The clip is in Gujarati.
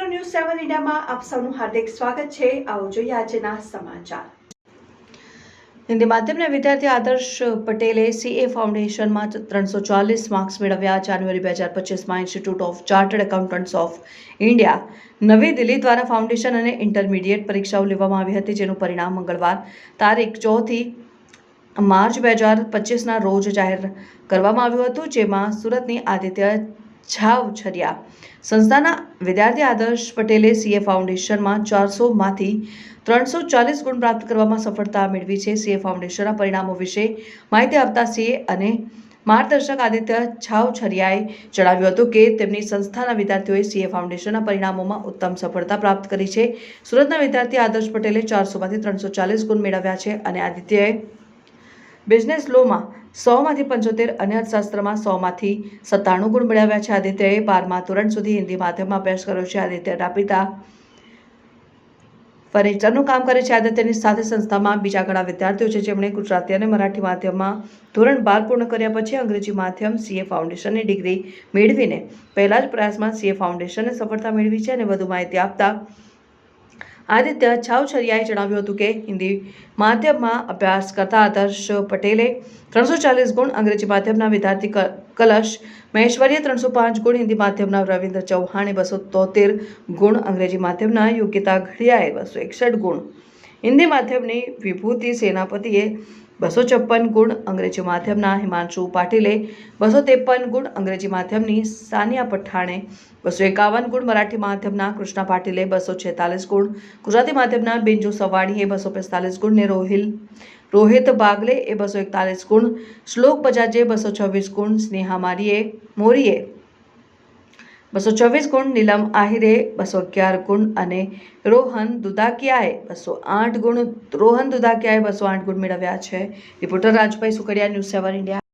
ન્યૂઝમાં આપ સૌનું હાર્દિક સ્વાગત છે. આવો જોઈએ આજના સમાચાર. હિન્દી માધ્યમના વિદ્યાર્થી આદર્શ પટેલે સીએ ફાઉન્ડેશનમાં ત્રણસો ચાલીસ માર્ક્સ મેળવ્યા જાન્યુઆરી બે હજાર પચીસમાં institute of chartered accountants of India નવી દિલ્હી દ્વારા ફાઉન્ડેશન અને ઇન્ટરમીડિયેટ પરીક્ષાઓ લેવામાં આવી હતી, જેનું પરિણામ મંગળવાર તારીખ ચોથી માર્ચ બે હજાર પચીસના રોજ જાહેર કરવામાં આવ્યું હતું, જેમાં સુરતની આદિત્ય છાવછરિયા સંસ્થાના વિદ્યાર્થી આદર્શ પટેલે સીએ ફાઉન્ડેશનમાં ચારસોમાંથી ત્રણસો ચાલીસ ગુણ પ્રાપ્ત કરવામાં સફળતા મેળવી છે. સીએ ફાઉન્ડેશનના પરિણામો વિશે માહિતી આપતા સીએ અને માર્ગદર્શક આદિત્ય છાવછરિયાએ જણાવ્યું હતું કે તેમની સંસ્થાના વિદ્યાર્થીઓએ સીએ ફાઉન્ડેશનના પરિણામોમાં ઉત્તમ સફળતા પ્રાપ્ત કરી છે. સુરતના વિદ્યાર્થી આદર્શ પટેલે ચારસોમાંથી ત્રણસો ચાલીસ ગુણ મેળવ્યા છે અને આદિત્યએ બિઝનેસ લોમાં સોમાંથી પંચોતેર અને અર્થશાસ્ત્રમાં સોમાંથી સત્તાણું ગુણ મેળવ્યા છે. આદિત્યએ બારમા ધોરણ સુધી હિન્દી માધ્યમમાં અભ્યાસ કર્યો છે. આદિત્યના પિતા ફર્નિચરનું કામ કરે છે. આદિત્યની સાથે સંસ્થામાં બીજા ઘણા વિદ્યાર્થીઓ છે, જેમણે ગુજરાતી અને મરાઠી માધ્યમમાં ધોરણ બાર પૂર્ણ કર્યા પછી અંગ્રેજી માધ્યમ સીએ ફાઉન્ડેશનની ડિગ્રી મેળવીને પહેલા જ પ્રયાસમાં સીએ ફાઉન્ડેશને સફળતા મેળવી છે અને વધુ માહિતી આપતા આદિત્ય છાવછરિયાએ જણાવ્યું હતું કે હિન્દી માધ્યમમાં અભ્યાસ કરતા આદર્શ પટેલે ત્રણસો ચાલીસ ગુણ અંગ્રેજી માધ્યમના વિદ્યાર્થી કલશ મહેશ્વરીએ ત્રણસો પાંચ ગુણ હિન્દી માધ્યમના રવિન્દ્ર ચૌહાણે બસો તોતેર ગુણ અંગ્રેજી માધ્યમના યોગ્યતા ઘડિયાએ બસો એકસઠ ગુણ હિન્દી માધ્યમની વિભૂતિ સેનાપતિએ બસો છપ્પન ગુણ અંગ્રેજી માધ્યમના હિમાંશુ પાટીલે બસો ત્રેપન ગુણ અંગ્રેજી માધ્યમની સાનિયા પઠાણે, બસો એકાવન ગુણ મરાઠી માધ્યમના કૃષ્ણા પાટીલે બસો છેતાલીસ ગુણ, ગુજરાતી માધ્યમના બિંજુ સવાણીએ બસો પિસ્તાલીસ ગુણને રોહિલ, રોહિત બાગલે એ બસો એકતાલીસ ગુણ, શ્લોક બજાજે બસો છવ્વીસ ગુણ, સ્નેહા મારીએ, મોરીએ બસો ચોવીસ ગુણ નીલમ આહિરે, બસો અગિયાર ગુણ અને રોહન દુદાકિયાએ બસો આઠ ગુણ, રોહન દુદાકિયાએ બસો આઠ ગુણ મેળવ્યા છે. રિપોર્ટર રાજભાઈ સુકડિયા, ન્યૂઝ સેવન ઇન્ડિયા.